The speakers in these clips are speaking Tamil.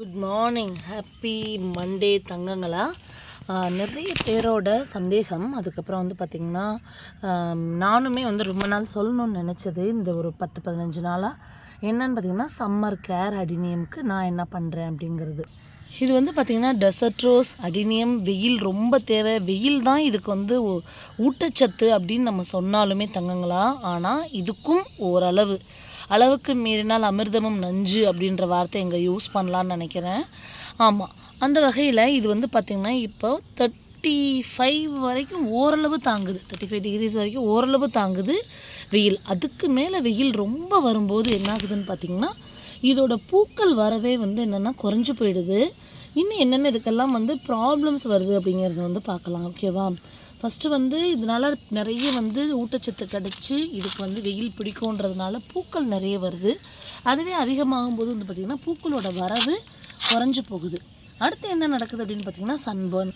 குட் மார்னிங் ஹாப்பி மண்டே தங்கங்களா. நிறைய பேரோட சந்தேகம். அதுக்கப்புறம் வந்து பார்த்திங்கன்னா நானுமே வந்து ரொம்ப நாள் சொல்லணும்னு நினச்சது இந்த ஒரு பத்து பதினஞ்சு நாளாக என்னன்னு பார்த்திங்கன்னா சம்மர் கேர் அடினியம்க்கு நான் என்ன பண்ணுறேன் அப்படிங்கிறது. இது வந்து பார்த்திங்கன்னா டெசர்ட் ரோஸ் அடினியம் வெயில் ரொம்ப தேவை. வெயில் தான் இதுக்கு வந்து ஊட்டச்சத்து அப்படின்னு நம்ம சொன்னாலுமே தங்கங்களா. ஆனால் இதுக்கும் ஓரளவு. அளவுக்கு மீறினால் அமிர்தமும் நஞ்சு அப்படின்ற வார்த்தை இங்கே யூஸ் பண்ணலான்னு நினைக்கிறேன். ஆமாம் அந்த வகையில் இது வந்து பார்த்திங்கன்னா இப்போ தேர்ட்டி ஃபைவ் வரைக்கும் ஓரளவு தாங்குது. தேர்ட்டி ஃபைவ் டிகிரிஸ் வரைக்கும் ஓரளவு தாங்குது வெயில். அதுக்கு மேலே வெயில் ரொம்ப வரும்போது என்ன ஆகுதுன்னு பார்த்திங்கன்னா இதோட பூக்கள் வரவே வந்து என்னென்னா குறைஞ்சு போயிடுது. இன்னும் என்னென்ன இதுக்கெல்லாம் வந்து ப்ராப்ளம்ஸ் வருது அப்படிங்கிறத வந்து பார்க்கலாம். ஓகேவா ஃபஸ்ட்டு வந்து இதனால் நிறைய வந்து ஊட்டச்சத்து கிடச்சி இதுக்கு வந்து வெயில் பிடிக்குன்றதுனால பூக்கள் நிறைய வருது. அதுவே அதிகமாகும் போது வந்து பார்த்திங்கன்னா பூக்களோட வரவு குறைஞ்சி போகுது. அடுத்து என்ன நடக்குது அப்படின்னு பார்த்திங்கன்னா சன்பர்ன்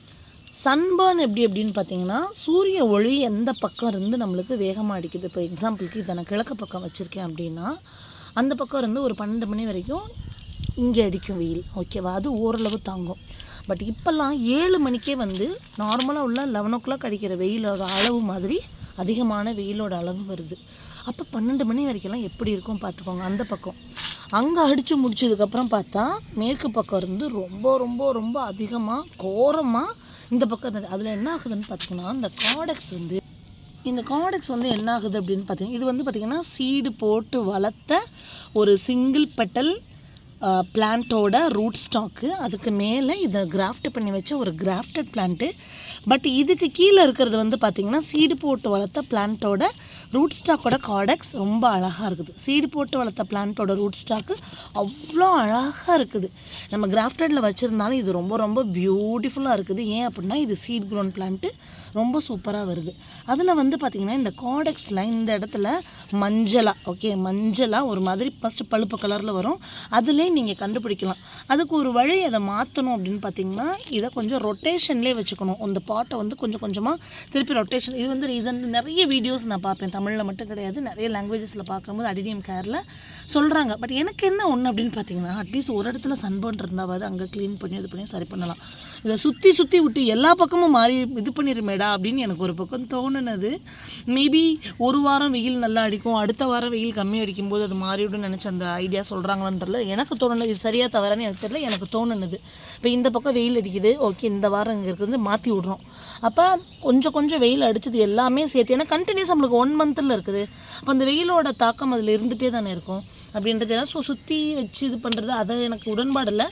சன்பர்ன் எப்படி அப்படின்னு பார்த்தீங்கன்னா சூரிய ஒளி எந்த பக்கம் இருந்து நம்மளுக்கு வேகமாக அடிக்குது. இப்போ எக்ஸாம்பிளுக்கு இதை நான் கிழக்கு பக்கம் வச்சுருக்கேன் அப்படின்னா அந்த பக்கம் இருந்து ஒரு பன்னெண்டு மணி வரைக்கும் இங்கே அடிக்கும் வெயில். ஓகேவா அது ஓரளவு தாங்கும். பட் இப்போல்லாம் ஏழு மணிக்கே வந்து நார்மலாக உள்ள லெவன் ஓ கிளாக் அடிக்கிற வெயிலோட அளவு மாதிரி அதிகமான வெயிலோட அளவு வருது. அப்போ பன்னெண்டு மணி வரைக்கும்லாம் எப்படி இருக்கும் பார்த்துக்கோங்க அந்த பக்கம். அங்கே அடித்து முடிச்சதுக்கப்புறம் பார்த்தா மேற்கு பக்கம் இருந்து ரொம்ப ரொம்ப ரொம்ப அதிகமாக கோரமாக இந்த பக்கம் அதில் என்ன ஆகுதுன்னு பார்த்தீங்கன்னா இந்த காடெக்ஸ் வந்து இந்த காடெக்ஸ் வந்து என்ன ஆகுது அப்படின்னு பார்த்தீங்கன்னா இது வந்து பார்த்திங்கன்னா சீடு போட்டு வளர்த்த ஒரு சிங்கிள் பெட்டல் பிளான்ட்டோட ரூட் ஸ்டாக்கு அதுக்கு மேலே இதை கிராஃப்ட் பண்ணி வச்ச ஒரு கிராஃப்டட் பிளான்ட்டு பட் இதுக்கு கீழே இருக்கிறது வந்து பார்த்திங்கன்னா சீடு போட்டு வளர்த்த பிளான்ட்டோட ரூட் ஸ்டாக்கோட காடெக்ஸ் ரொம்ப அழகாக இருக்குது. சீடு போட்டு வளர்த்த பிளான்ட்டோட ரூட் ஸ்டாக்கு அவ்வளோ அழகாக இருக்குது. நம்ம கிராஃப்டடில் வச்சுருந்தாலும் இது ரொம்ப ரொம்ப பியூட்டிஃபுல்லாக இருக்குது. ஏன் அப்படின்னா இது சீட் க்ரோன் பிளான்ட்டு ரொம்ப சூப்பராக வருது. அதில் வந்து பார்த்திங்கன்னா இந்த காடக்ஸில் இந்த இடத்துல மஞ்சளாக ஓகே மஞ்சளாக ஒரு மாதிரி ஃபஸ்ட்டு பழுப்பு கலரில் வரும். அதிலே நீங்கள் கண்டுபிடிக்கலாம். அதுக்கு ஒரு வழி அதை மாற்றணும் அப்படின்னு பார்த்தீங்கன்னா இதை கொஞ்சம் ரொட்டேஷன்லேயே வச்சுக்கணும். அந்த பாட்டை வந்து கொஞ்சம் கொஞ்சமாக திருப்பி ரொட்டேஷன் இது வந்து ரீசன் நிறைய வீடியோஸ் நான் பார்ப்பேன். தமிழில் மட்டும் கிடையாது. நிறைய லாங்குவேஜஸில் பார்க்கும்போது அடிடியம் கேரில் சொல்கிறாங்க பட் எனக்கு என்ன ஒன்று அப்படின்னு பார்த்தீங்கன்னா அட்லீஸ்ட் ஒரு இடத்துல சன்பர்ன் இருந்தாவது அங்கே க்ளீன் பண்ணி இது பண்ணி சரி பண்ணலாம். இதை சுற்றி சுற்றி விட்டு எல்லா பக்கமும் மாறி இது பண்ணிருமேடா அப்படின்னு எனக்கு ஒரு பக்கம் தோணுனது. மேபி ஒரு வாரம் வெயில் நல்லா அடிக்கும் அடுத்த வாரம் வெயில் கம்மி அடிக்கும்போது அது மாறிவிடும் நினச்ச அந்த ஐடியா சொல்கிறாங்களான்னு தெரில எனக்கு தோணுனது இது சரியாக தவறான்னு எனக்கு தெரியல எனக்கு தோணுனது. இப்போ இந்த பக்கம் வெயில் அடிக்குது ஓகே இந்த வாரம் இங்கே இருக்குதுன்னு மாற்றி விட்றோம். அப்போ கொஞ்சம் கொஞ்சம் வெயில் அடித்தது எல்லாமே சேர்த்து ஏன்னா கண்டினியூஸ் நம்மளுக்கு ஒன் மந்தில் இருக்குது. அப்போ அந்த வெயிலோட தாக்கம் அதில் இருந்துகிட்டே தானே இருக்கும். அப்படின்றது எல்லாம் ஸோ சுற்றி வச்சு இது பண்ணுறது அதை எனக்கு உடன்பாடில்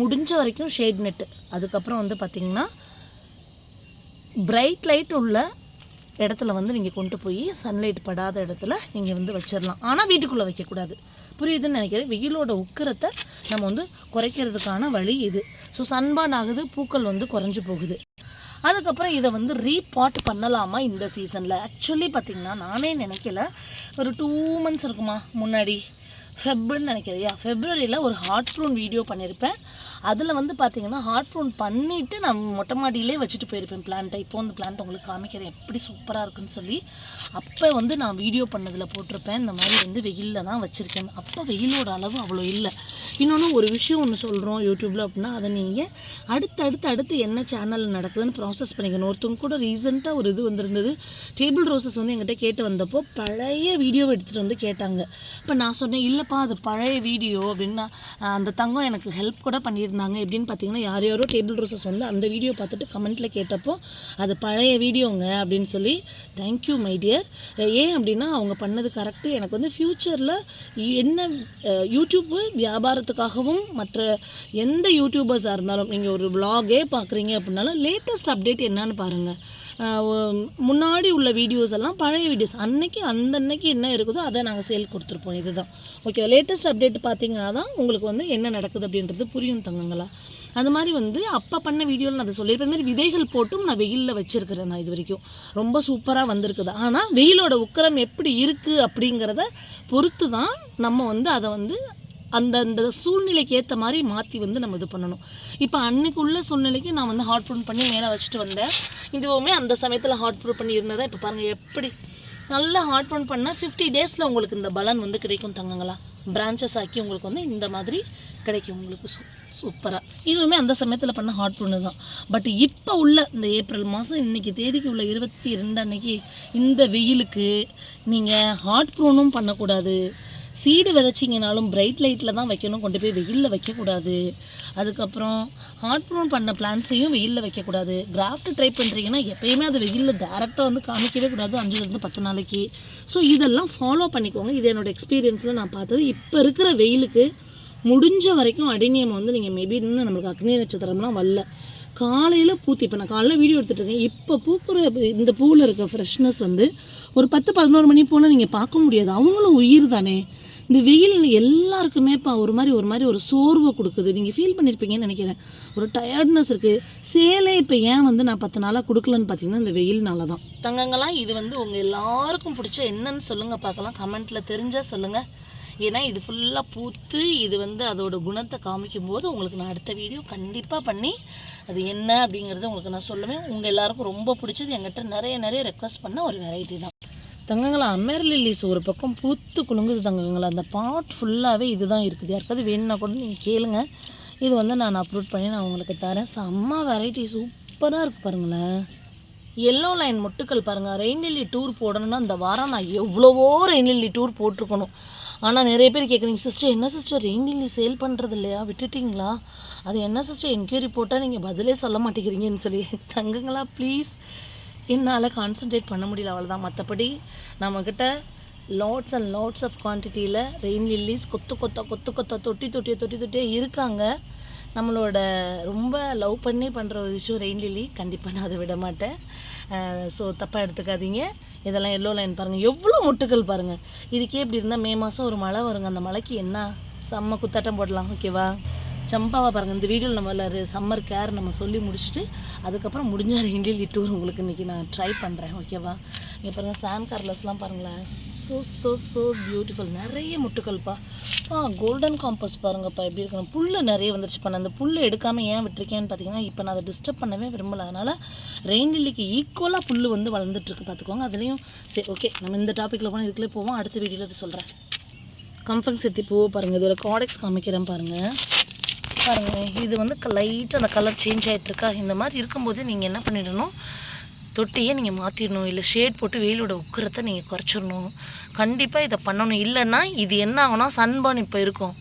முடிஞ்ச வரைக்கும் ஷேட் நெட்டு அதுக்கப்புறம் வந்து பார்த்திங்கன்னா பிரைட் லைட் உள்ள இடத்துல வந்து நீங்கள் கொண்டு போய் சன்லைட் படாத இடத்துல நீங்கள் வந்து வச்சிடலாம் ஆனால் வீட்டுக்குள்ளே வைக்கக்கூடாது. புரியுதுன்னு நினைக்கிறேன். வெயிலோட உக்கரத்தை நம்ம வந்து குறைக்கிறதுக்கான வழி இது. ஸோ சன்பான் ஆகுது பூக்கள் வந்து குறைஞ்சு போகுது. அதுக்கப்புறம் இதை வந்து ரீபாட் பண்ணலாமா இந்த சீசனில் ஆக்சுவலி பார்த்திங்கன்னா நானே நினைக்கல. ஒரு டூ மந்த்ஸ் இருக்குமா முன்னாடி. ஃபெப்ருன்னு நினைக்கிறியா ஃபெப்ரவரியில் ஒரு ஹாட் ப்ரூன் வீடியோ பண்ணியிருப்பேன் அதில் வந்து பார்த்தீங்கன்னா ஹாட் ப்ரூன் பண்ணிவிட்டு நான் மொட்டை மாடியிலே வச்சுட்டு போயிருப்பேன் பிளான்ட்டை இப்போ அந்த பிளான்ட் உங்களுக்கு காமிக்கிறேன். எப்படி சூப்பராக இருக்குன்னு சொல்லி. அப்போ வந்து நான் வீடியோ பண்ணதில் போட்டிருப்பேன். இந்த மாதிரி வந்து வெயிலில் தான் வச்சுருக்கேன். அப்போ வெயிலோட அளவு அவ்வளோ இல்லை. இன்னொன்று ஒரு விஷயம் ஒன்று சொல்கிறோம் யூடியூப்பில் அப்படின்னா அதை நீங்கள் அடுத்து அடுத்து அடுத்து என்ன சேனலில் நடக்குதுன்னு ப்ராசஸ் பண்ணிக்கணும். ஒருத்தவங்க கூட ரீசெண்டாக ஒரு இது வந்திருந்தது. டேபிள் ரோசஸ் வந்து எங்கிட்ட கேட்டு வந்தப்போ பழைய வீடியோவை எடுத்துகிட்டு வந்து கேட்டாங்க. இப்போ நான் சொன்னேன் இல்லை இல்லைப்பா அது பழைய வீடியோ அப்படின்னா அந்த தங்கம் எனக்கு ஹெல்ப் கூட பண்ணியிருந்தாங்க. எப்படின்னு பார்த்தீங்கன்னா யார் யாரோ டேபிள் ரோசஸ் வந்து அந்த வீடியோ பார்த்துட்டு கமெண்ட்டில் கேட்டப்போ அது பழைய வீடியோங்க அப்படின்னு சொல்லி தேங்க்யூ மை டியர் ஏன் அப்படின்னா அவங்க பண்ணது கரெக்டு எனக்கு வந்து ஃப்யூச்சரில் என்ன யூடியூப்பு வியாபாரத்துக்காகவும் மற்ற எந்த யூடியூபர்ஸாக இருந்தாலும் நீங்கள் ஒரு விலாகே பார்க்குறீங்க அப்படின்னாலும் லேட்டஸ்ட் அப்டேட் என்னன்னு பாருங்கள் முன்னாடி உள்ள வீடியோஸ் எல்லாம் பழைய வீடியோஸ் அன்னைக்கு அந்த அன்னைக்கு என்ன இருக்குதோ அதை நாங்கள் சேல் கொடுத்துருப்போம். இதுதான். ஓகே லேட்டஸ்ட் அப்டேட் பார்த்தீங்கன்னா தான் உங்களுக்கு வந்து என்ன நடக்குது அப்படின்றது புரியும் தங்கங்களா? அந்த மாதிரி வந்து அப்போ பண்ண வீடியோவில் நான் அதை சொல்லியிருப்பேன். இந்த மாதிரி விதைகள் போட்டும் நான் வெயிலில் வச்சுருக்கிறேன் நான் இது வரைக்கும். ரொம்ப சூப்பராக வந்திருக்குது. ஆனால் வெயிலோட உக்கரம் எப்படி இருக்குது அப்படிங்கிறத பொறுத்து தான் நம்ம வந்து அதை வந்து அந்தந்த சூழ்நிலைக்கு ஏற்ற மாதிரி மாற்றி வந்து நம்ம இது பண்ணணும். இப்போ அன்னைக்கு உள்ள சூழ்நிலைக்கு நான் வந்து ஹாட் ப்ரூன் பண்ணி மேலே வச்சுட்டு வந்தேன். இதுவுமே அந்த சமயத்தில் ஹாட் ப்ரூன் பண்ணி இருந்ததை இப்போ பாருங்கள் எப்படி நல்லா ஹார்ட் ப்ரூன் பண்ணால் ஃபிஃப்டி டேஸில் உங்களுக்கு இந்த பலன் வந்து கிடைக்கும் தங்கங்களா. பிரான்ச்சஸ் ஆக்கி உங்களுக்கு வந்து இந்த மாதிரி கிடைக்கும் உங்களுக்கு சூ சூப்பராக இதுவுமே அந்த சமயத்தில் பண்ண ஹாட் ப்ரூனு தான். பட் இப்போ உள்ள இந்த ஏப்ரல் மாதம் இன்றைக்கி தேதிக்கு உள்ள இருபத்தி ரெண்டு அன்னைக்கு இந்த வெயிலுக்கு நீங்கள் ஹாட் ப்ரூனும் பண்ணக்கூடாது. சீடு விதைச்சிங்கனாலும் பிரைட் லைட்டில் தான் வைக்கணும். கொண்டு போய் வெயிலில் வைக்கக்கூடாது. அதுக்கப்புறம் ஹார்ட் ப்ரூன் பண்ண பிளான்ஸையும் வெயிலில் வைக்கக்கூடாது. கிராஃப்ட் ட்ரை பண்ணுறீங்கன்னா எப்பயுமே அது வெயிலில் டேரெக்டாக வந்து காமிக்கவே கூடாது. அஞ்சுலேருந்து பத்து நாளைக்கு. ஸோ இதெல்லாம் ஃபாலோ பண்ணிக்கோங்க. இது என்னோடய எக்ஸ்பீரியன்ஸில் நான் பார்த்தது. இப்போ இருக்கிற வெயிலுக்கு முடிஞ்ச வரைக்கும் அடிநியம் வந்து நீங்கள் மேபி இன்னும் நம்மளுக்கு அக்னி நட்சத்திரம்லாம் வரல. காலையில் பூத்து இப்போ நான் காலையில் வீடியோ எடுத்துகிட்ருக்கேன் இப்போ பூக்கிற இந்த பூவில் இருக்க ஃப்ரெஷ்னஸ் வந்து ஒரு பத்து பதினோரு மணி போல் நீங்கள் பார்க்க முடியாது. அவங்களும் உயிர் தானே. இந்த வெயில் எல்லாருக்குமே இப்போ ஒரு மாதிரி ஒரு மாதிரி ஒரு சோர்வை கொடுக்குது. நீங்கள் ஃபீல் பண்ணியிருப்பீங்கன்னு நினைக்கிறேன். ஒரு டயர்ட்னஸ் இருக்குது சேலை இப்போ ஏன் வந்து நான் பத்து நாளாக கொடுக்கலன்னு பார்த்தீங்கன்னா இந்த வெயில்னால தான். தங்கங்களாம் இது வந்து உங்கள் எல்லாருக்கும் பிடிச்ச என்னன்னு சொல்லுங்கள் பார்க்கலாம். கமெண்ட்டில் தெரிஞ்சால் சொல்லுங்கள் ஏன்னா இது ஃபுல்லாக பூத்து இது வந்து அதோட குணத்தை காமிக்கும் போது உங்களுக்கு நான் அடுத்த வீடியோ கண்டிப்பாக பண்ணி அது என்ன அப்படிங்கிறத உங்களுக்கு நான் சொல்லுவேன். உங்கள் எல்லாருக்கும் ரொம்ப பிடிச்சது. என்கிட்ட நிறைய நிறைய ரெக்வஸ்ட் பண்ண ஒரு வெரைட்டி தான். தங்கங்களா அமேர் லில்லிஸ் ஒரு பக்கம் பூத்து குலுங்குது தங்கங்களா. அந்த பாட் ஃபுல்லாகவே இதுதான் இருக்குது. யாருக்காவது வேணும்னா கூட நீங்கள் கேளுங்க. இது வந்து நான் அப்லோட் பண்ணி நான் உங்களுக்கு தரேன். செம்ம வெரைட்டி சூப்பராக இருக்குது பாருங்களேன். எல்லோ லைன் மொட்டுக்கள் பாருங்கள் ரெயின்லில்லி டூர் போடணும்னா இந்த வாரம் நான் எவ்வளவோ ரெயின்லில்லி டூர் போட்டிருக்கணும். ஆனால் நிறைய பேர் கேட்குறீங்க சிஸ்டர் என்ன சிஸ்டர்? ரெயின்லில்லி சேல் பண்ணுறது இல்லையா விட்டுட்டிங்களா? அது என்ன சிஸ்டர்? என்கொயரி போட்டால் நீங்கள் பதிலே சொல்ல மாட்டேங்கிறீங்கன்னு சொல்லி. தங்குங்களா ப்ளீஸ் என்னால் கான்சென்ட்ரேட் பண்ண முடியல அவ்வளோதான் மற்றபடி நம்மக்கிட்ட லாட்ஸ் அண்ட் லாட்ஸ் ஆஃப் குவான்டிட்டியில் ரெயின் லில்லிஸ் கொத்து கொத்தா கொத்து கொத்தா தொட்டி தொட்டியை தொட்டி தொட்டியே இருக்காங்க. நம்மளோட ரொம்ப லவ் பண்ணி பண்ணுற ஒரு விஷயம் ரெயின் லிலி கண்டிப்பாக நான் அதை விட மாட்டேன். ஸோ தப்பாக எடுத்துக்காதீங்க. இதெல்லாம் எல்லோ லைன் பாருங்கள் எவ்வளோ முட்டுக்கள் பாருங்கள் இதுக்கே இப்படி இருந்தால் மே மாதம் ஒரு மழை வருங்க. அந்த மழைக்கு என்ன? செம்ம குத்தாட்டம் போடலாம். ஓகேவா சம்பாவை பாருங்கள் இந்த வீடியோவில் நம்ம சம்மர் கேர் நம்ம சொல்லி முடிச்சுட்டு அதுக்கப்புறம் முடிஞ்ச ரெண்டில் வரும் உங்களுக்கு இன்றைக்கி நான் ட்ரை பண்ணுறேன் ஓகேவா இங்கே பாருங்கள் சாண்ட் கார்லஸ்லாம் பாருங்களேன். ஸோ ஸோ ஸோ பியூட்டிஃபுல் நிறைய முட்டுக்கள்ப்பா. ஆ கோல்டன் காம்பஸ் பாருங்கப்பா எப்படி இருக்கணும் புல் நிறைய வந்துருச்சுப்பா நான் அந்த புல் எடுக்காமல் ஏன் விட்டுருக்கேன்னு பார்த்தீங்கன்னா இப்போ நான் அதை டிஸ்டர்ப் பண்ணவே விரும்பல. அதனால் ரெயின் லில்லிக்கு ஈக்குவலாக புல் வந்து வளர்ந்துட்டுருக்கு பார்த்துக்கோங்க அதுலேயும் சரி ஓகே நம்ம இந்த டாப்பிக்கில் போனால் இதுக்குள்ளே போவோம். அடுத்த வீடியோவில் இது சொல்கிறேன் கம்ஃபங் சித்தி பூவை பாருங்கள் இதோட காடெக்ஸ் காமிக்கிறேன் பாருங்கள் பாருங்கள் இது வந்து லைட்டாக அந்த கலர் சேஞ்ச் ஆகிட்டுருக்கா இந்த மாதிரி இருக்கும்போது நீங்கள் என்ன பண்ணிடணும்? தொட்டியை நீங்கள் மாற்றிடணும் இல்லை ஷேட் போட்டு வெயிலோட உக்கரத்தை நீங்கள் குறைச்சிடணும். கண்டிப்பாக இதை பண்ணணும். இல்லைன்னா இது என்ன ஆகும்னா சன்பான் இப்போ இருக்கும்.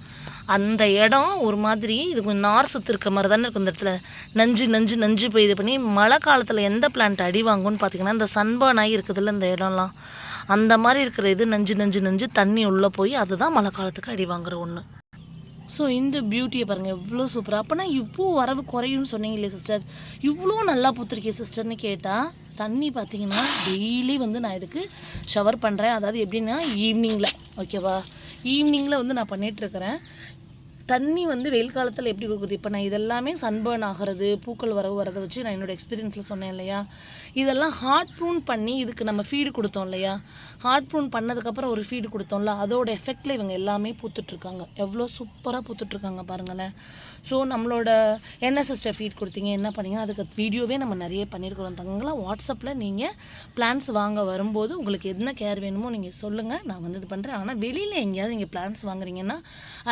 அந்த இடம் ஒரு மாதிரி இது கொஞ்சம் நார் சுற்று இருக்க மாதிரி தானே இருக்கும் இந்த இடத்துல. நஞ்சு நஞ்சு நஞ்சு போய் இது பண்ணி மழை காலத்தில் எந்த பிளான்ட் அடி வாங்கும்னு பார்த்தீங்கன்னா இந்த சன்பர்ன் ஆகி இருக்குதுல்ல இந்த இடம்லாம். அந்த மாதிரி இருக்கிற இது நஞ்சு நஞ்சு நஞ்சு தண்ணி உள்ளே போய் அதுதான் மழை காலத்துக்கு அடி வாங்குற ஒன்று ஸோ இந்த பியூட்டியை பாருங்கள் எவ்வளோ சூப்பராக அப்போனா இப்போ வரவு குறையும்னு சொன்னீங்க இல்லையா சிஸ்டர் இவ்வளோ நல்லா பூத்துருக்கேன் சிஸ்டர்னு கேட்டால் தண்ணி பார்த்தீங்கன்னா டெய்லி வந்து நான் இதுக்கு ஷவர் பண்ணுறேன் அதாவது எப்படின்னா ஈவினிங்கில் ஓகேவா ஈவினிங்கில் வந்து நான் பண்ணிகிட்ருக்கிறேன் தண்ணி வந்து வெயில் காலத்தில் எப்படி கொடுக்குது? இப்போ நான் இதெல்லாமே சன்பர்ன் ஆகிறது பூக்கள் வரவு வரதை வச்சு நான் என்னோடய எக்ஸ்பீரியன்ஸில் சொன்னேன் இல்லையா? இதெல்லாம் ஹார்ட் ப்ரூன் பண்ணி இதுக்கு நம்ம ஃபீடு கொடுத்தோம் இல்லையா? ஹார்ட் ப்ரூன் பண்ணதுக்கப்புறம் ஒரு ஃபீடு கொடுத்தோம்ல அதோட எஃபெக்டில் இவங்க எல்லாமே பூத்துட்ருக்காங்க எவ்வளோ சூப்பராக பூத்துட்ருக்காங்க பாருங்களேன். ஸோ நம்மளோட என்ன சிஸ்டர் ஃபீட் கொடுத்தீங்க என்ன பண்ணீங்க அதுக்கு வீடியோவே நம்ம நிறைய பண்ணியிருக்கிறோம் தங்கங்களா வாட்ஸ்அப்பில் நீங்கள் பிளான்ஸ் வாங்க வரும்போது உங்களுக்கு என்ன கேர் வேணுமோ நீங்கள் சொல்லுங்கள் நான் வந்து இது பண்ணுறேன் ஆனால் வெளியில் எங்கேயாவது நீங்கள் பிளான்ஸ் வாங்குறீங்கன்னா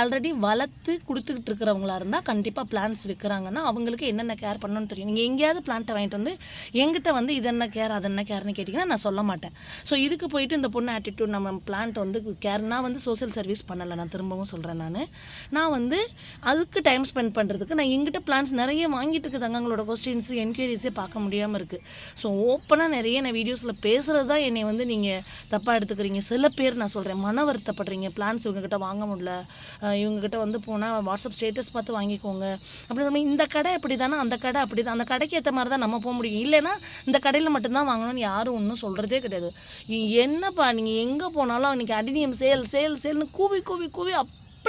ஆல்ரெடி வளர்த்து கொடுத்துக்கிட்டு இருக்கிறவங்களா இருந்தால் கண்டிப்பாக பிளான்ஸ் விற்கிறாங்கன்னா அவங்களுக்கு என்னென்ன கேர் பண்ணணும்னு தெரியும். நீங்கள் எங்கேயாவது பிளான்ட்டை வாங்கிட்டு வந்து எங்கிட்ட வந்து இது என்ன கேர் அது என்ன கேர்னு கேட்டிங்கன்னா நான் சொல்ல மாட்டேன். ஸோ இதுக்கு போயிட்டு இந்த பொண்ணு ஆட்டிடியூட் நம்ம பிளான்ட் வந்து கேர்னால் வந்து சோசியல் சர்வீஸ் பண்ணலை. நான் திரும்பவும் சொல்கிறேன் நான். நான் வந்து அதுக்கு டைம் ஸ்பெண்ட் ஸ்பெண்ட் பண்ணுறதுக்கு நான் எங்கிட்ட பிளான்ஸ் நிறைய வாங்கிட்டு இருக்குது தங்கங்களோட கொஸ்டின்ஸ் என்கொயரிஸே பார்க்க முடியாமல் இருக்குது ஸோ ஓப்பனாக நிறைய நான் வீடியோஸில் பேசுகிறது தான் என்னை வந்து நீங்கள் தப்பாக எடுத்துக்கிறீங்க. சில பேர் நான் சொல்கிறேன் மன வருத்தப்படுறீங்க. பிளான்ஸ் இவங்ககிட்ட வாங்க முடியல. இவங்ககிட்ட வந்து போனால் வாட்ஸ்அப் ஸ்டேட்டஸ் பார்த்து வாங்கிக்கோங்க. அப்படி நம்ம இந்த கடை அப்படி தானே அந்த கடை அப்படி தான் அந்த கடைக்கு ஏற்ற மாதிரி தான் நம்ம போக முடியும். இல்லைன்னா இந்த கடையில் மட்டும்தான் வாங்கணும்னு யாரும் ஒன்றும் சொல்கிறதே கிடையாது. என்னப்பா நீங்கள் எங்கே போனாலும் அன்றைக்கி அடினியம் சேல் சேல் சேல்னு கூவி கூவி கூவி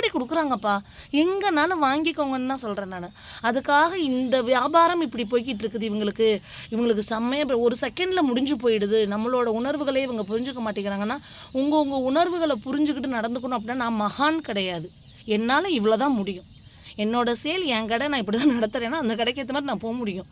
அப்படி கொடுக்குறாங்கப்பா? எங்கேனாலும் வாங்கிக்கோங்கன்னு தான் சொல்கிறேன் நான். அதுக்காக இந்த வியாபாரம் இப்படி போய்கிட்டு இருக்குது இவங்களுக்கு. இவங்களுக்கு செம்மையாக ஒரு செகண்டில் முடிஞ்சு போயிடுது. நம்மளோட உணர்வுகளே இவங்க புரிஞ்சுக்க மாட்டேங்கிறாங்கன்னா உங்கள் உங்கள் உணர்வுகளை புரிஞ்சுக்கிட்டு நடந்துக்கணும் அப்படின்னா நான் மகான் கிடையாது. என்னால் இவ்வளோ தான் முடியும். என்னோட சேல் என் கடை நான் இப்படி தான் நடத்துகிறேன்னா அந்த கடைக்கு ஏற்ற மாதிரி நான் போக முடியும்.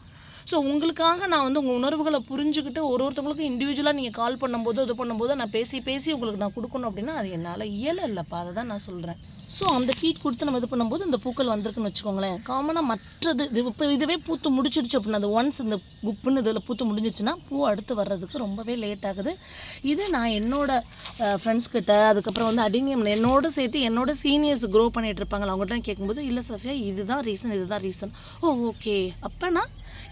ஸோ உங்களுக்காக நான் வந்து உங்கள் உணர்வுகளை புரிஞ்சுக்கிட்டு ஒரு ஒருத்தவங்களுக்கும் இண்டிவிஜுவலாக நீங்கள் கால் பண்ணும்போது இது பண்ணும்போது நான் பேசி பேசி உங்களுக்கு நான் கொடுக்கணும் அப்படின்னா அது என்னால் இயல இல்லைப்பா அதை தான் நான் சொல்கிறேன் ஸோ அந்த ஃபீட் கொடுத்து நம்ம இது பண்ணும்போது இந்த பூக்கள் வந்திருக்குன்னு வச்சுக்கோங்களேன். காமனாக மற்றது இது இப்போ இதுவே பூத்து முடிச்சிடுச்சு அப்படின்னா அது ஒன்ஸ் இந்த குப்புன்னு இதில் பூத்து முடிஞ்சிச்சுன்னா பூ அடுத்து வர்றதுக்கு ரொம்பவே லேட் ஆகுது. இது நான் என்னோடய ஃப்ரெண்ட்ஸ் கிட்ட அதுக்கப்புறம் வந்து அடினியம் என்னோட சேர்த்து என்னோட சீனியர்ஸ் க்ரோ பண்ணிகிட்டு இருப்பாங்க அவங்கள்ட்ட கேட்கும்போது இல்லை சஃபியா இதுதான் ரீசன் இதுதான் ரீசன் ஓ ஓகே அப்போனா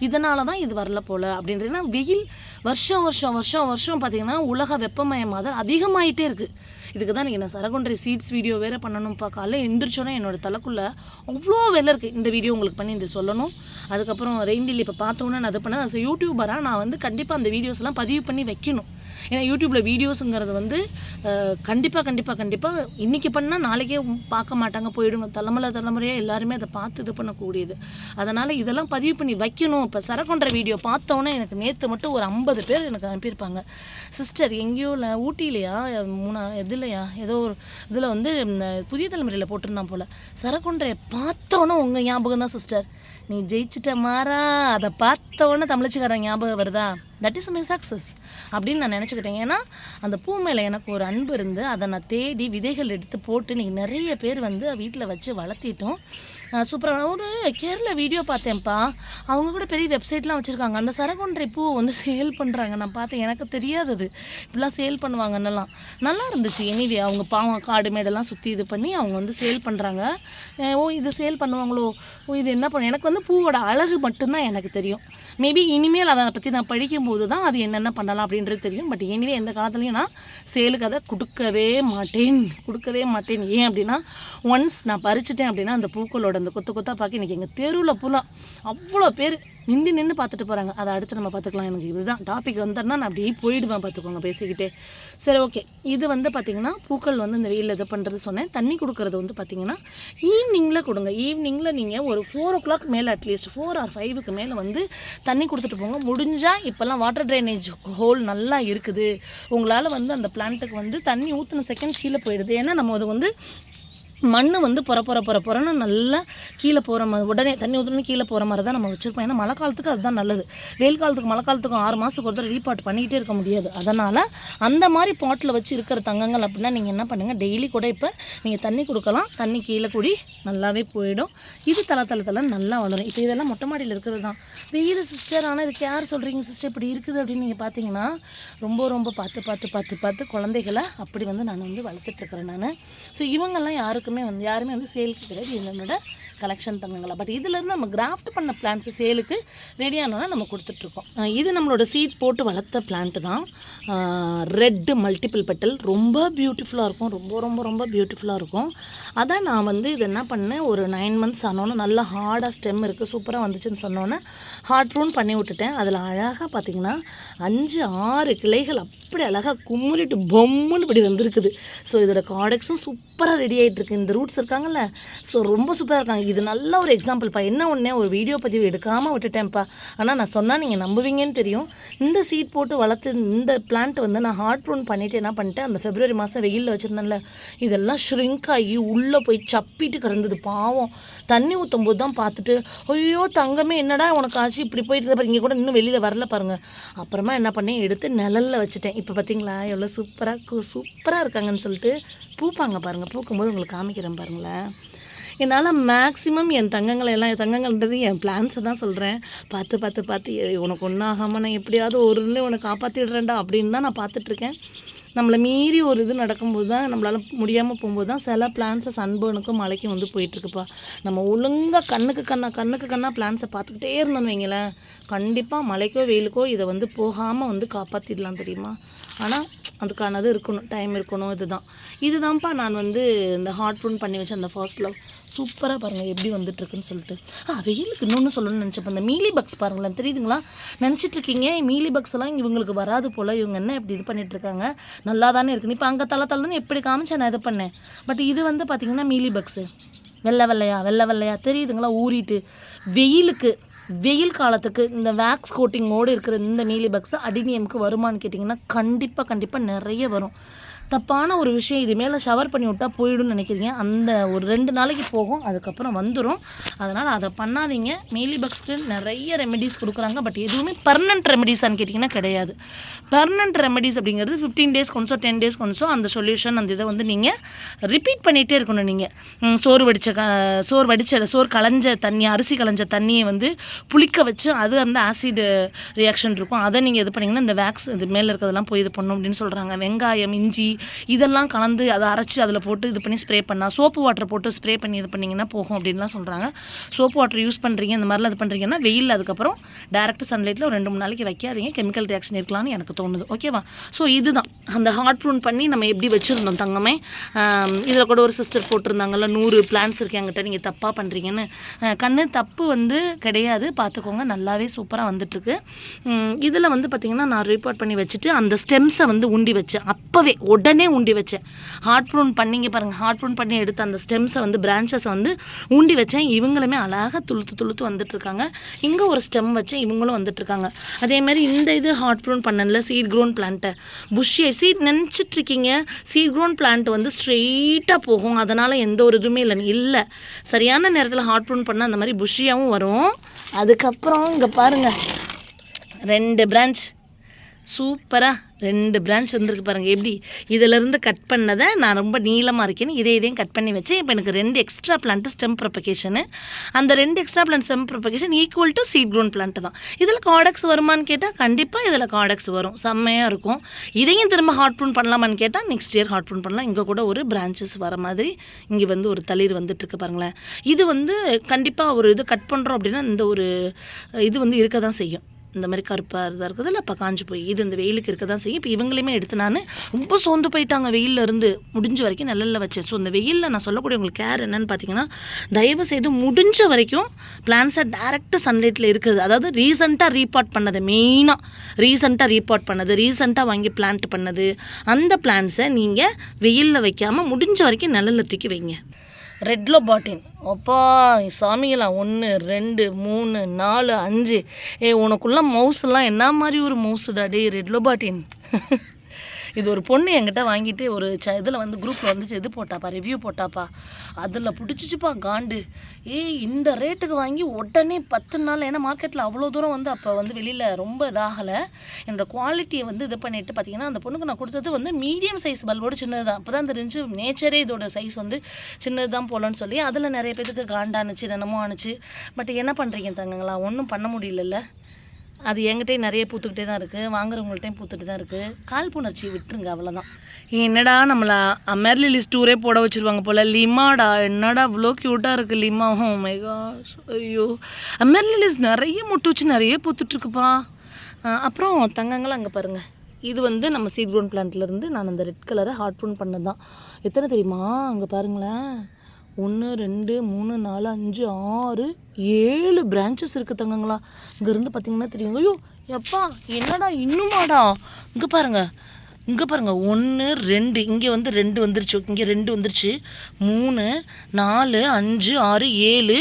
இதனால தான் இது வரல போல் அப்படின்றதுனா வெயில் வருஷம் வருஷம் வருஷம் வருஷம் பார்த்திங்கன்னா உலக வெப்பமயமாதல் அதிகமாயிட்டே இருக்குது இதுக்கு தான் நீங்கள் நான் சரகுண்டரி சீட்ஸ் வீடியோ வேறு பண்ணணும்ப்பா. காலைல எந்திரிச்சோன்னே என்னோட தலைக்குள்ளே அவ்வளோ வேலை இருக்குது இந்த வீடியோ உங்களுக்கு பண்ணி இது சொல்லணும். அதுக்கப்புறம் ரெயின் டில் இப்போ பார்த்தோன்னே நான் அது பண்ணேன். அது யூடியூபராக நான் வந்து கண்டிப்பாக அந்த வீடியோஸ்லாம் பதிவு பண்ணி வைக்கணும். ஏன்னா யூடியூப்பில் வீடியோஸுங்கிறது வந்து கண்டிப்பாக கண்டிப்பாக கண்டிப்பாக இன்றைக்கி பண்ணால் நாளைக்கே பார்க்க மாட்டாங்க போயிடுங்க. தலைமுறை தலைமுறையாக எல்லாருமே அதை பார்த்து இது பண்ணக்கூடியது. அதனால் இதெல்லாம் பதிவு பண்ணி வைக்கணும். இப்போ சரக்கொன்ற வீடியோ பார்த்தோன்னே எனக்கு நேற்று மட்டும் ஒரு ஐம்பது பேர் எனக்கு அனுப்பியிருப்பாங்க. சிஸ்டர் எங்கேயோ இல்லை ஊட்டிலையா மூணா எதுலையா ஏதோ ஒரு இதில் வந்து புதிய தலைமுறையில் போட்டிருந்தான் போல். சரக்கொன்றையை பார்த்தோன்னே உங்கள் ஞாபகம் தான் சிஸ்டர். நீ ஜெயிச்சிட்ட மாறா. அதை பார்த்த உடனே தமிழச்சிக்காரன் ஞாபகம் வருதா? தட் இஸ் மை சக்ஸஸ் அப்படின்னு நான் நினச்சிக்கிட்டேன். ஏன்னா அந்த பூ மேலே எனக்கு ஒரு அன்பு இருந்து அதை நான் தேடி விதைகள் எடுத்து போட்டு இன்றைக்கி நிறைய பேர் வந்து வீட்டில் வச்சு வளர்த்திட்டோம். சூப்பராக ஒரு கேரளா வீடியோ பார்த்தேன்ப்பா. அவங்க கூட பெரிய வெப்சைட்லாம் வச்சுருக்காங்க. அந்த சரகொன்றை பூ வந்து சேல் பண்ணுறாங்க நான் பார்த்தேன். எனக்கு தெரியாதது. இப்படிலாம் சேல் பண்ணுவாங்கன்னெல்லாம். நல்லா இருந்துச்சு. எனிவே அவங்க பாவம் காடு மேடெல்லாம் சுற்றி இது பண்ணி அவங்க வந்து சேல் பண்ணுறாங்க ஓ இது சேல் பண்ணுவாங்களோ? ஓ இது என்ன பண்ண? எனக்கு வந்து பூவோட அழகு மட்டும்தான் எனக்கு தெரியும். மேபி இனிமேல் அதை பற்றி நான் போது தான் அது என்னென்ன பண்ணலாம் அப்படின்றது தெரியும். பட் எனிவே எந்த காலத்துலையும் நான் சேலுக்கு அதை கொடுக்கவே மாட்டேன். கொடுக்கவே மாட்டேன். ஏன் அப்படின்னா ஒன்ஸ் நான் பறிச்சிட்டேன் அப்படின்னா அந்த பூக்களோட அந்த கொத்து கொத்தா பார்க்க இன்றைக்கி எங்கள் தெருவில் பூலாம் அவ்வளோ பேர் நின்று நின்று பார்த்துட்டு போகிறாங்க அதை அடுத்து நம்ம பார்த்துக்கலாம். எனக்கு இதுதான் டாபிக் வந்தோன்னா நான் அப்படியே போயிடுவேன் பார்த்துக்கோங்க பேசிக்கிட்டே. சரி ஓகே இது வந்து பார்த்திங்கன்னா பூக்கள் வந்து இந்த வெயிலில் இது பண்ணுறது சொன்னேன். தண்ணி கொடுக்குறது வந்து பார்த்திங்கன்னா ஈவினிங்கில் கொடுங்க. ஈவினிங்கில் நீங்கள் ஒரு ஃபோர் ஓ கிளாக் மேலே அட்லீஸ்ட் ஃபோர் ஆர் ஃபைவுக்கு மேலே வந்து தண்ணி கொடுத்துட்டு போங்க. முடிஞ்சால் இப்போல்லாம் வாட்டர் ட்ரைனேஜ் ஹோல் நல்லா இருக்குது. உங்களால் வந்து அந்த பிளான்ட்டுக்கு வந்து தண்ணி ஊற்றின செகண்ட் கீழே போயிடுது. ஏன்னா நம்ம அது வந்து மண் வந்து புற புற புற புறன்னு நல்லா கீழே போகிற மாதிரி உடனே தண்ணி உடனே கீழே போகிற மாதிரி தான் நம்ம வச்சுருப்போம். ஏன்னா மழை காலத்துக்கு அதுதான் நல்லது. வெயில் காலத்துக்கு மழை காலத்துக்கும் ஆறு மாதத்துக்கு ஒரு தடவை ரீபாட் பண்ணிக்கிட்டே இருக்க முடியாது. அதனால் அந்த மாதிரி பாட்டில் வச்சு இருக்கிற தங்கங்கள் அப்படின்னா நீங்கள் என்ன பண்ணுங்கள் டெய்லி கூட இப்போ நீங்கள் தண்ணி கொடுக்கலாம். தண்ணி கீழே கூடி நல்லாவே போயிடும். இது தலை தலை தலை நல்லா வளரும். இப்போ இதெல்லாம் மொட்டை மாடியில் இருக்கிறது தான். வெயில் சிஸ்டர் ஆனால் இது கேர் சொல்கிறீங்க சிஸ்டர் இப்படி இருக்குது அப்படின்னு நீங்கள் பார்த்தீங்கன்னா ரொம்ப ரொம்ப பார்த்து பார்த்து பார்த்து பார்த்து குழந்தைகளை அப்படி வந்து நான் வந்து வளர்த்துட்ருக்குறேன் நான். ஸோ இவங்கெல்லாம் யாருக்குமே வந்து யாருமே வந்து சேலுக்கு கிடையாது. இது என்னோட கலெக்ஷன் தங்கங்களா. பட் இதுலேருந்து நம்ம கிராஃப்ட் பண்ண பிளான்ட்ஸு சேலுக்கு ரெடியானோன்னா நம்ம கொடுத்துட்ருக்கோம். இது நம்மளோட சீட் போட்டு வளர்த்த பிளான்ட்டு தான். ரெட்டு மல்டிபிள் பெட்டல் ரொம்ப பியூட்டிஃபுல்லாக இருக்கும். ரொம்ப ரொம்ப ரொம்ப பியூட்டிஃபுல்லாக இருக்கும். அதான் நான் வந்து இது என்ன பண்ணேன்? ஒரு நைன் மந்த்ஸ் ஆனோன்னு நல்லா ஹார்டாக ஸ்டெம் இருக்குது சூப்பராக வந்துச்சுன்னு சொன்னோன்னே ஹார்ட் ரூன் பண்ணி விட்டுட்டேன். அதில் அழகாக பார்த்தீங்கன்னா அஞ்சு ஆறு கிளைகள் அப்படி அழகாக கும்முறிட்டு பொம்முன்னு இப்படி வந்திருக்குது. ஸோ இதோட காடெக்ஸும் சூப்பராக ரெடி ஆகிட்டு இருக்கு இந்த ரூட்ஸ் இருக்காங்கல்ல ஸோ ரொம்ப சூப்பராக இருக்காங்க. இது நல்ல ஒரு எக்ஸாம்பிள்ப்பா என்ன ஒன்றே ஒரு வீடியோ பதிவு எடுக்காமல் விட்டுட்டேன்ப்பா. ஆனால் நான் சொன்னால் நீங்கள் நம்புவீங்கன்னு தெரியும். இந்த சீட் போட்டு வளர்த்து இந்த பிளான்ட் வந்து நான் ஹார்ட் ப்ரூன் பண்ணிவிட்டு என்ன பண்ணிட்டேன்? அந்த ஃபெப்ரவரி மாதம் வெயிலில் வச்சுருந்தேன்ல. இதெல்லாம் ஷ்ரிங்க் ஆகி உள்ளே போய் சப்பிட்டு கிடந்தது பாவம். தண்ணி ஊற்றும் போது தான் பார்த்துட்டு ஐயோ தங்கமே என்னடா உனக்கு ஆச்சு? இப்படி போயிட்டு இருந்த இங்கே கூட இன்னும் வெளியில் வரல பாருங்கள் அப்புறமா என்ன பண்ணேன்? எடுத்து நிழலில் வச்சுட்டேன். இப்போ பார்த்தீங்களா எவ்வளோ சூப்பராக சூப்பராக இருக்காங்கன்னு சொல்லிட்டு பூப்பாங்க பாருங்கள் பூக்கும்போது உங்களுக்கு காமிக்கிறேன் பாருங்களேன். என்னால் மேக்ஸிமம் என் தங்கங்களை எல்லாம் என் தங்கங்கள்ன்றது என் பிளான்ஸை தான் சொல்கிறேன் பார்த்து பார்த்து பார்த்து உனக்கு ஒன்றும் ஆகாமல் நான் எப்படியாவது ஒரு நாள் உனக்கு காப்பாற்றிடுறேன்டா அப்படின்னு தான் நான் பார்த்துட்ருக்கேன். நம்மளை மீறி ஒரு இது நடக்கும்போது தான் நம்மளால் முடியாமல் போகும்போது தான் சில பிளான்ஸை சன்பர்னுக்கும் மலைக்கும் வந்து போயிட்டுருக்குப்பா நம்ம ஒழுங்காக கண்ணுக்கு கண்ணா கண்ணுக்கு கண்ணா பிளான்ஸை பார்த்துக்கிட்டே இருந்தோம் வைங்களேன். கண்டிப்பாக மழைக்கோ வெயிலுக்கோ இதை வந்து போகாமல் வந்து காப்பாற்றிடலாம் தெரியுமா? ஆனால் அதுக்கானது இருக்கணும் டைம் இருக்கணும் இதுதான். இதுதான்ப்பா நான் வந்து இந்த ஹார்ட் ப்ரூன் பண்ணி வச்ச அந்த ஃபர்ஸ்ட் லவ் சூப்பராக பாருங்கள் எப்படி வந்துட்டுருக்குன்னு சொல்லிட்டு. ஆ வெயிலுக்கு இன்னொன்று சொல்லணும்னு நினச்சப்போ இந்த மீலி பக்ஸ் பாருங்களேன் தெரியுதுங்களா? நினச்சிட்ருக்கீங்க மீலி பக்ஸ் எல்லாம் இவங்களுக்கு வராது போல் இவங்க என்ன இப்படி இது பண்ணிகிட்ருக்காங்க நல்லா தானே இருக்குன்னு இப்போ அங்கே தலை தலை எப்படி காமிச்சேன் நான் இது பண்ணேன். பட் இது வந்து பார்த்திங்கன்னா மீலி பக்ஸு வெள்ளை வெள்ளையா வெள்ளை வெள்ளையா தெரியுதுங்களா? ஊறிட்டு வெயிலுக்கு வெயில் காலத்துக்கு இந்த வேக்ஸ் கோட்டிங்கோடு இருக்கிற இந்த மீலி பக்ஸ் அடினியமுக்கு வருமான்னு கேட்டிங்கன்னா கண்டிப்பாக கண்டிப்பாக நிறைய வரும். தப்பான ஒரு விஷயம் இது மேலே ஷவர் பண்ணி விட்டால் போயிடும்னு நினைக்கிறீங்க? அந்த ஒரு ரெண்டு நாளைக்கு போகும் அதுக்கப்புறம் வந்துடும் அதனால் அதை பண்ணாதீங்க. மெயிலி பக்ஸ்க்கு நிறைய ரெமெடிஸ் கொடுக்குறாங்க பட் எதுவுமே பர்மனன்ட் ரெமெடிஸான்னு கேட்டிங்கன்னா கிடையாது. பர்மனன்ட் ரெமெடிஸ் அப்படிங்கிறது ஃபிஃப்டீன் டேஸ் கொஞ்சம் டென் டேஸ் கொஞ்சம் அந்த சொல்யூஷன் அந்த இதை வந்து நீங்கள் ரிப்பீட் பண்ணிகிட்டே இருக்கணும் நீங்கள் சோறு வடித்த க சோறு வடித்த சோறு களைஞ்ச தண்ணி அரிசி களைஞ்ச தண்ணியை வந்து புளிக்க வச்சு அது அந்த ஆசிட் ரியாக்ஷன் இருக்கும். அதை நீங்கள் இது பண்ணிங்கன்னா இந்த வேக்ஸ் இது மேலே இருக்கிறதெல்லாம் போய் இது பண்ணும் அப்படின்னு சொல்கிறாங்க வெங்காயம் இஞ்சி இதெல்லாம் கலந்து அதை அரைச்சி அதில் போட்டு இது பண்ணி ஸ்ப்ரே பண்ணால் சோப்பு வாட்டர் போட்டு ஸ்ப்ரே பண்ணி இது பண்ணிங்கன்னா போகும் அப்படின்லாம் சொல்கிறாங்க சோப்பு வாட்டர் யூஸ் பண்ணுறீங்க இந்த மாதிரிலாம் இது பண்ணுறீங்கன்னா வெயில் அதுக்கப்புறம் டேரக்ட் சன்லைட்டில் ஒரு ரெண்டு மூணு நாளைக்கு வைக்காதீங்க. கெமிக்கல் ரியாக்ஷன் இருக்கலாம்னு எனக்கு தோணுது. ஓகேவா ஸோ இதுதான். அந்த ஹார்ட் ப்ரூன் பண்ணி நம்ம எப்படி வச்சுருந்தோம் தங்கமே? இதில் கூட ஒரு சிஸ்டர் போட்டிருந்தாங்கல்ல நூறு பிளான்ஸ் இருக்கு என்கிட்ட நீங்கள் தப்பாக பண்ணுறீங்கன்னு கண்ணு தப்பு வந்து கிடையாது. பார்த்துக்கோங்க நல்லாவே சூப்பராக வந்துட்டுருக்கு. இதில் வந்து பார்த்திங்கன்னா நான் ரிப்போர்ட் பண்ணி வச்சுட்டு அந்த ஸ்டெம்ஸை வந்து உண்டி வச்சேன். அப்போவே உடனே உண்டி வச்சேன். ஹார்ட் ப்ரூன் பண்ணிங்க பாருங்கள் ஹார்ட் ப்ரூன் பண்ணி எடுத்த அந்த ஸ்டெம்ஸை வந்து பிரான்ச்சஸை வந்து உண்டி வச்சேன். இவங்களுமே அழகாக துளுத்து துளுத்து வந்துட்டுருக்காங்க இங்கே ஒரு ஸ்டெம் வச்சேன். இவங்களும் வந்துட்டுருக்காங்க அதே மாதிரி இந்த இது ஹார்ட் ப்ரூன் பண்ணல சீட் க்ரோன் பிளான்ட்டை புஷ்ஷே சீட் நினச்சிட்ருக்கீங்க சீட் க்ரோன் பிளான்ட் வந்து ஸ்ட்ரெயிட்டாக போகும். அதனால் எந்த ஒரு இதுவுமே இல்லை. இல்லை. சரியான நேரத்தில் ஹார்ட் ப்ரூன் பண்ணால் அந்த மாதிரி புஷ்ஷியாகவும் வரும். அதுக்கப்புறம் இங்கே பாருங்கள் ரெண்டு பிரான்ச் சூப்பராக ரெண்டு பிரான்ச் வந்திருக்கு பாருங்கள் எப்படி? இதிலேருந்து கட் பண்ணதை நான் ரொம்ப நீளமாக இருக்கேன்னு இதே இதையும் கட் பண்ணி வச்சேன். இப்போ எனக்கு ரெண்டு எக்ஸ்ட்ரா பிளான்ட்டு ஸ்டெம் ப்ரொபகேஷனு அந்த ரெண்டு extra plant stem propagation equal to seed grown plant தான். இதில் காடக்ஸ் வருமான்னு கேட்டால் கண்டிப்பாக இதில் காடக்ஸ் வரும். செம்மையாக இருக்கும். இதையும் திரும்ப ஹாட் ப்ரூன் பண்ணலாமான்னு கேட்டால் நெக்ஸ்ட் இயர் ஹாட் ப்ரூன் பண்ணலாம். இங்கே கூட ஒரு பிரான்ச்சஸ் வர மாதிரி இங்கே வந்து ஒரு தளிர் வந்துட்டுருக்கு பாருங்களேன். இது வந்து கண்டிப்பாக ஒரு இது கட் பண்ணுறோம் அப்படின்னா இந்த ஒரு இது வந்து இருக்க தான் செய்யும். இந்த மாதிரி கருப்பாக இதாக இருக்குது இல்லை அப்போ காஞ்சி போய் இது இந்த வெயிலுக்கு இருக்க தான் செய்யும். இப்போ இவங்களையுமே எடுத்து நான் ரொம்ப சோர்ந்து போயிட்டாங்க வெயில்ல இருந்து முடிஞ்ச வரைக்கும் நிழல்ல வச்சேன் ஸோ இந்த வெயிலில் நான் சொல்லக்கூடிய உங்களுக்கு கேர் என்னன்னு பார்த்தீங்கன்னா தயவு செய்து முடிஞ்ச வரைக்கும் பிளான்ஸை டேரெக்டாக சன்லைட்டில் இருக்குது. அதாவது ரீசெண்டாக ரீபார்ட் பண்ணது மெயினாக ரீசெண்டாக ரீபார்ட் பண்ணது ரீசெண்டாக வாங்கி பிளான்ட் பண்ணது. அந்த பிளான்ஸை நீங்கள் வெயிலில் வைக்காமல் முடிஞ்ச வரைக்கும் நிழல்ல தூக்கி வைங்க. ரெட்லோ பாட்டின் அப்பா சாமிகளா? ஒன்று ரெண்டு மூணு நாலு அஞ்சு. ஏ உனக்குள்ள மவுஸ்லாம் என்ன மாதிரி ஒரு மவுஸுடா டே? ரெட்லோ பாட்டின் இது ஒரு பொண்ணு என்கிட்ட வாங்கிட்டு ஒரு ச இதில் வந்து குரூப்பில் வந்து இது போட்டாப்பா ரிவ்யூ போட்டாப்பா. அதில் பிடிச்சிச்சுப்பா காண்டு. ஏய் இந்த ரேட்டுக்கு வாங்கி உடனே பத்து நாள் ஏன்னா மார்க்கெட்டில் அவ்வளோ தூரம் வந்து அப்போ வந்து வெளியில் ரொம்ப இதாகலை. என்னோட குவாலிட்டியை வந்து இது பண்ணிட்டு பார்த்தீங்கன்னா அந்த பொண்ணுக்கு நான் கொடுத்தது வந்து மீடியம் சைஸ் பல்போடு சின்னது தான் அப்போ தான் தெரிஞ்சு நேச்சரே இதோட சைஸ் வந்து சின்னது தான் போலன்னு சொல்லி அதில் நிறைய பேத்துக்கு காண்டானுச்சு என்னமோ ஆணுச்சு பட் என்ன பண்ணுறீங்க தங்கங்களா? ஒன்றும் பண்ண முடியலல்ல. அது என்கிட்டயும் நிறைய பூத்துக்கிட்டே தான் இருக்குது வாங்குறவங்கள்ட்டையும் பூத்துட்டு தான் இருக்குது காழ்ப்புணர்ச்சி விட்டுருங்க அவ்வளோதான் என்னடா நம்மளை மெர்லி லிஸ்ட் டூரே போட வச்சுருவாங்க போல். லிமாடா என்னடா இவ்வளோ க்யூட்டாக இருக்குது லிமாவும் மைகா oh ஐயோ. அமெர்லி லிஸ்ட் நிறைய முட்டு வச்சு நிறைய பூத்துட்ருக்குப்பா அப்புறம் தங்கங்களாம் அங்கே பாருங்கள் இது வந்து நம்ம சீட் க்ரோன் பிளான்ட்லேருந்து நான் அந்த ரெட் கலரை ஹார்ட் ப்ரூன் பண்ணது தான் எத்தனை தெரியுமா? அங்கே பாருங்களேன். ஒன்று ரெண்டு மூணு நாலு அஞ்சு ஆறு ஏழு பிரான்ச்சஸ் இருக்குது தங்கங்களா. இங்கேருந்து பார்த்தீங்கன்னா தெரியும். ஐயோ எப்பா என்னடா இன்னுமாடா? இங்கே பாருங்க. இங்கே பாருங்க. ஒன்று ரெண்டு. இங்கே வந்து ரெண்டு வந்துருச்சு. இங்கே ரெண்டு வந்துருச்சு. மூணு நாலு அஞ்சு ஆறு ஏழு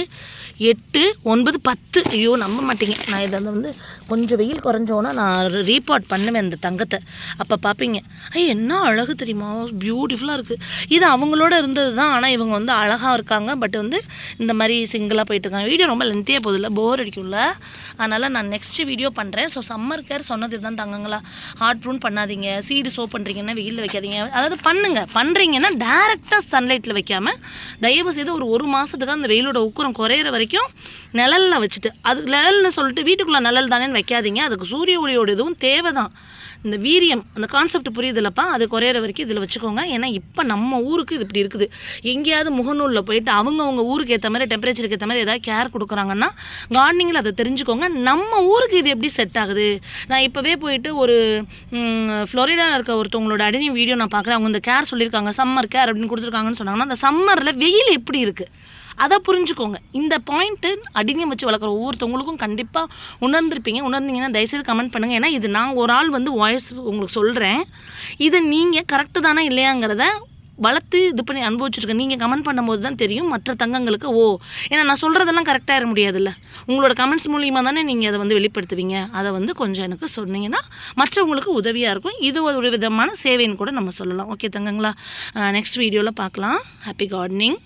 எட்டு ஒன்பது பத்து. ஐயோ நம்ப மாட்டேங்க. நான் இதை வந்து கொஞ்சம் வெயில் குறைஞ்சோன்னா நான் ரீபார்ட் பண்ணுவேன் இந்த தங்கத்தை. அப்போ பார்ப்பீங்க ஐய் என்ன அழகு தெரியுமா? பியூட்டிஃபுல்லாக இருக்குது இது அவங்களோட இருந்தது தான் ஆனால் இவங்க வந்து அழகாக இருக்காங்க. பட் வந்து இந்த மாதிரி சிங்கிளாக போயிட்டு இருக்காங்க வீடியோ ரொம்ப லென்த்தியாக போதில்ல போர் அடிக்கும்ல. அதனால் நான் நெக்ஸ்ட் வீடியோ பண்ணுறேன் ஸோ சம்மர் கேர் சொன்னது தான் தங்கங்களா. ஹார்ட் ப்ரூன் பண்ணாதீங்க. சீடு சோப் பண்ணுறீங்கன்னா வெயிலில் வைக்காதீங்க. அதாவது பண்ணுங்க. பண்ணுறீங்கன்னா டேரெக்டாக சன்லைட்டில் வைக்காமல் தயவு செய்து ஒரு ஒரு மாதத்துக்கு அந்த வெயிலோட உக்குரம் குறையிற வரைக்கும் நிழலில் வச்சுட்டு அது நிழல்னு சொல்லிட்டு வீட்டுக்குள்ளே நிழல் தானே தானேன்னு வைக்காதீங்க. அதுக்கு சூரிய ஒளியோட இதுவும் தேவை தான் இந்த வீரியம் அந்த கான்செப்ட் புரியுதுல்லப்பா அது குறையிற வரைக்கும் இதில் வச்சுக்கோங்க. ஏன்னா இப்போ நம்ம ஊருக்கு இது இப்படி இருக்குது. எங்கேயாவது முகநூலில் போயிட்டு அவங்கவுங்க ஊருக்கு ஏற்ற மாதிரி டெம்பரேச்சருக்கு ஏற்ற மாதிரி ஏதாவது கேர் கொடுக்குறாங்கன்னா கார்டனிங்கில் அதை தெரிஞ்சுக்கோங்க. நம்ம ஊருக்கு இது எப்படி செட் ஆகுது? நான் இப்போவே போயிட்டு ஒரு ஃப்ளோரிடாவில் இருக்க ஒருத்தவங்களோட அடிமையும் வீடியோ நான் பார்க்குறேன் அவங்க இந்த கேர் சொல்லியிருக்காங்க. சம்மர் கேர் அப்படின்னு கொடுத்துருக்காங்கன்னு சொன்னாங்கன்னா அந்த சம்மரில் வெயில் எப்படி இருக்குது அதை புரிஞ்சுக்கோங்க. இந்த பாயிண்ட்டு அடிங்க வச்சு வளர்க்குற ஒவ்வொருத்தவங்களுக்கும் கண்டிப்பாக உணர்ந்திருப்பீங்க. உணர்ந்தீங்கன்னா தயவுசெய்து கமெண்ட் பண்ணுங்கள் ஏன்னா இது நான் ஒரு ஆள் வந்து வாய்ஸ் உங்களுக்கு சொல்கிறேன் இதை நீங்கள் கரெக்டு தானே இல்லையாங்கிறத வளர்த்து இது பண்ணி அனுபவிச்சிருக்கேன். நீங்கள் கமெண்ட் பண்ணும்போது தான் தெரியும். மற்ற தங்கங்களுக்கு ஓ ஏன்னா நான் சொல்கிறதெல்லாம் கரெக்டாக இருக்க முடியாதுல்ல. உங்களோட கமெண்ட்ஸ் மூலியமாக தானே நீங்கள் அதை வந்து வெளிப்படுத்துவீங்க. அதை வந்து கொஞ்சம் எனக்கு சொன்னீங்கன்னா மற்றவங்களுக்கு உதவியாக இருக்கும். இது ஒரு விதமான சேவைன்னு கூட நம்ம சொல்லலாம். ஓகே தங்கங்களா? நெக்ஸ்ட் வீடியோவில் பார்க்கலாம். Happy gardening